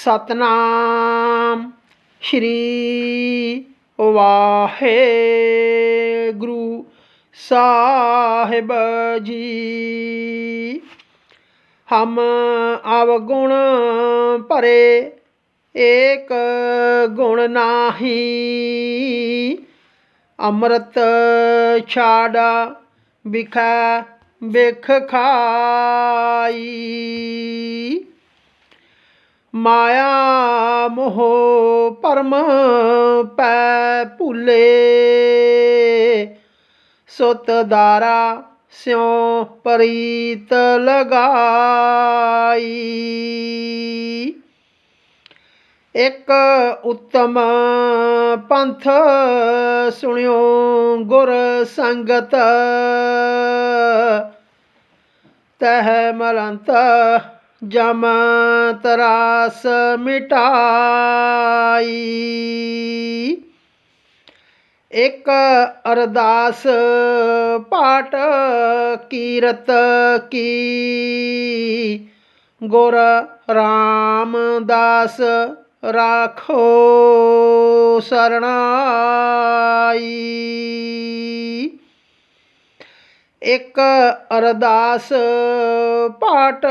ਸਤਨਾਮ ਸ਼੍ਰੀ ਵਾਹਿਗੁਰੂ ਸਾਹਿਬ ਜੀ। ਹਮ ਅਵਗੁਣ ਭਰੇ ਏਕ ਗੁਣ ਨਾਹੀ, ਅੰਮ੍ਰਿਤ ਛਾੜਾ ਵਿਖਾ ਬਿਖ ਖਾਈ। ਮਾਇਆ ਮੋਹ ਪਰਮ ਪੈ ਭੁਲੇ। ਸੁਤ ਦਾਰਾ ਸਿਉ ਪ੍ਰੀਤ ਲਗਾਈ। ਇੱਕ ਉੱਤਮ ਪੰਥ ਸੁਣਿਓ ਗੁਰ ਸੰਗਤ। ਤਹ ਮਲੰਤ ਜਮ ਤਰਾਸ ਮਿਟਾਈ। ਇੱਕ ਅਰਦਾਸ ਪਾਠ ਕੀਰਤ ਕੀ। ਗੁਰ ਰਾਮਦਾਸ ਰਾਖੋ ਸਰਣਾਈ। ਇਕ ਅਰਦਾਸ ਪਾਠ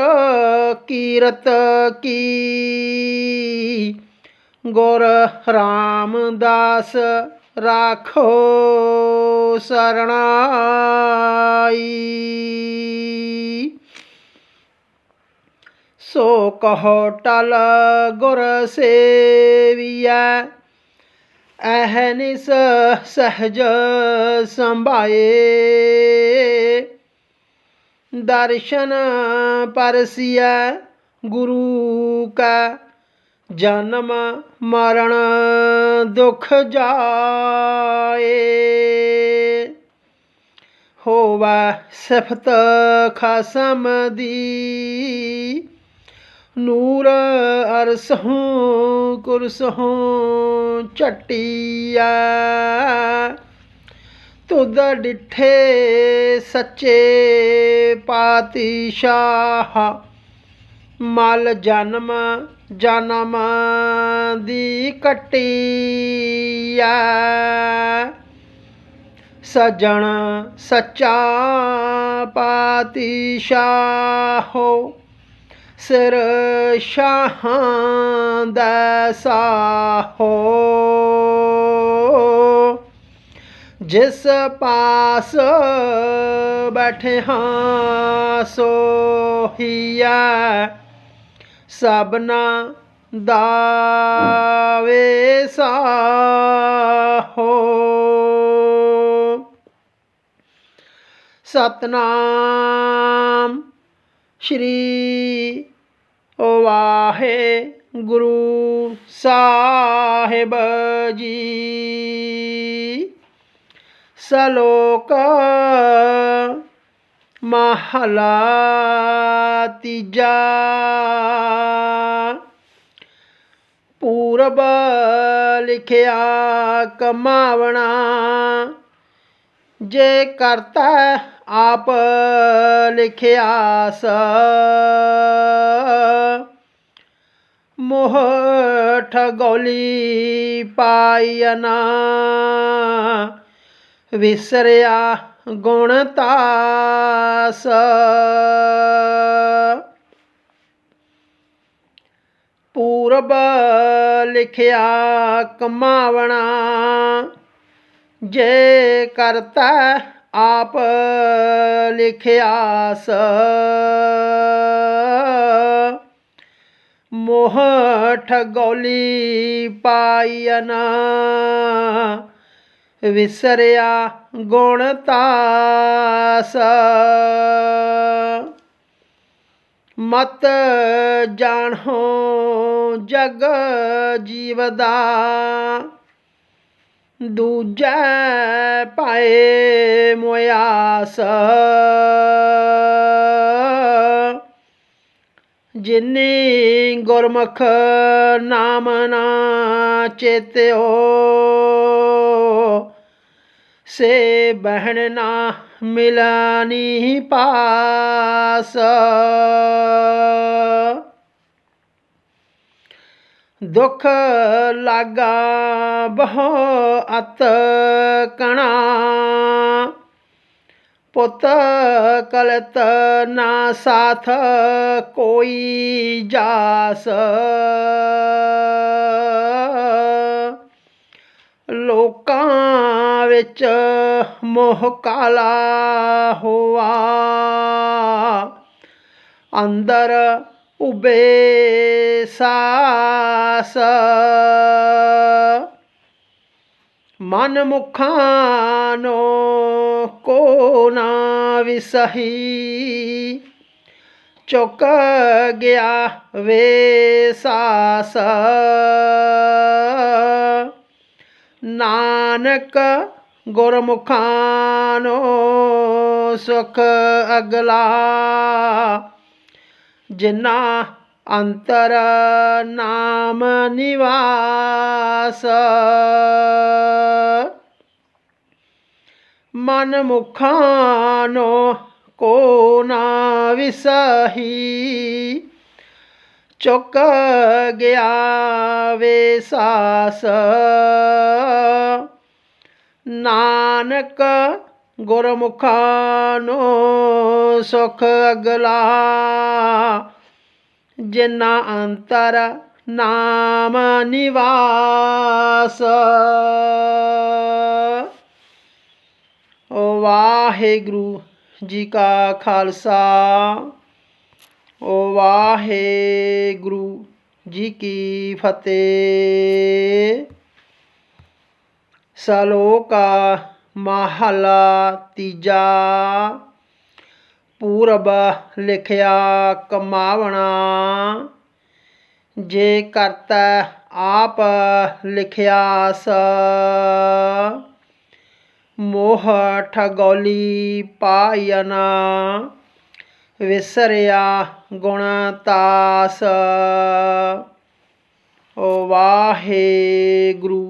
ਕੀਰਤ ਕੀ। ਗੁਰ ਰਾਮਦਾਸ ਰਾਖੋ ਸਰਣਾਈ। ਸੋ ਕਹੋ ਟਲ ਗੁਰ ਸੇਵੀਐ ਅਹਨਿਸ ਸਹਜ ਸੰਭਾਏ। ਦਰਸ਼ਨ ਪਰਸਿਐ ਗੁਰੂ ਕਾ। ਜਨਮ ਮਰਨ ਦੁਖ ਜਾਏ। ਹੋਵਾ ਸਿਫਤ ਖਸਮ ਦੀ। ਨੂਰ ਅਰਸਹੋਂ ਕੁਰਸਹੋਂ ਚਟਿਆ ਤੁਧ ਡਿਠੇ ਸੱਚੇ ਪਾਤਸ਼ਾਹ। ਮਲ ਜਨਮ ਜਨਮ ਦੀ ਕਟਿਆ ਸਜਣ ਸੱਚਾ ਪਾਤਸ਼ਾਹੋ। ਸਿਰ ਸ਼ਾਹਾਂ ਦਾ ਸਾਹੋ। ਜਿਸ ਪਾਸ ਬੈਠੇ ਹਾਂ ਸੋਹੀਆ ਸਭਨਾ ਦਾਵੇ ਸਾਹੋ ਸਤਨਾਮ ਸ਼੍ਰੀ ਵਾਹਿਗੁਰੂ ਸਾਹਿਬ ਜੀ ਸਲੋਕ ਮਹਲਾ ਤੀਜਾ। ਪੂਰਬ ਲਿਖਿਆ ਕਮਾਵਣਾ ਜੇ ਕਰਤਾ ਆਪ ਲਿਖਿਆ ਸ। ਮੋਹ ਠਗੋਲੀ ਪਾਇਨਾ ਵਿਸਰਿਆ ਗੁਣ ਤਾਸ। ਪੂਰਬ ਲਿਖਿਆ ਕਮਾਵਣਾ ਜੇ ਕਰਤਾ ਆਪ ਲਿਖਿਆ ਸ ਮੋਹ ਠਗੋਲੀ ਪਾਇਨਾ ਵਿਸਰਿਆ ਗੁਣ ਤਾਸ। ਮਤ ਜਾਣੋ ਜਗ ਜੀਵ ਦਾ ਦੂਜੈ ਪਾਏ ਮੋਆਸ ਜਿਨੀ ਗੁਰਮੁਖ ਨਾਮ ਨਾ ਚੇਤਿਓ ਸੇ ਬਹਿਣ ਨਾ ਮਿਲਾਨੀ ਪਾਸ। ਦੁਖ ਲਾਗਾ ਬਹੁ ਅਤ ਕਣਾ। ਪੁੱਤ ਕਲਤ ਨਾ ਸਾਥ ਕੋਈ ਜਾਸ। ਲੋਕਾਂ ਵਿੱਚ ਮੋਹ ਕਾਲਾ ਹੋਆ। ਅੰਦਰ ਉਬੇ ਸਾਸ। ਮਨ ਮੁਖਾਂ ਨੋ ਕੋ ਨਾ ਵਿਸਹੀ। ਚੁੱਕ ਗਿਆ ਵੇ ਸਾਸ। ਨਾਨਕ ਗੁਰਮੁਖਾਂ ਨੋ ਸੁਖ ਅਗਲਾ। ਜਿਨਾ ਅੰਤਰ ਨਾਮ ਨਿਵਾਸ। ਮਨ ਮੁਖਾਂ ਕੋ ਨਾ ਵਿਸਹੀ। ਚੁੱਕ ਗਿਆ ਵੇ ਸਾਸ। ਨਾਨਕ ਗੁਰਮੁਖਾਂ ਨੂੰ ਸੁਖ ਅਗਲਾ ਜਿਨਾ ਅੰਤਰ ਨਾਮ ਨਿਵਾਸ ਓ ਵਾਹਿਗੁਰੂ ਜੀ ਕਾ ਖਾਲਸਾ ਓ ਵਾਹਿਗੁਰੂ ਜੀ ਕੀ ਫਤਿਹ ਸਲੋਕਾ ਮਹਲਾ ਤੀਜਾ। ਪੂਰਬ ਲਿਖਿਆ ਕਮਾਵਣਾ। ਜੇ ਕਰਤਾ ਆਪ ਲਿਖਿਆ ਸ। ਮੋਹ ਠਗੌਲੀ ਪਾਇਨਾ। ਵਿਸਰਿਆ ਗੁਣ ਤਾਸ। ਓ ਵਾਹਿਗੁਰੂ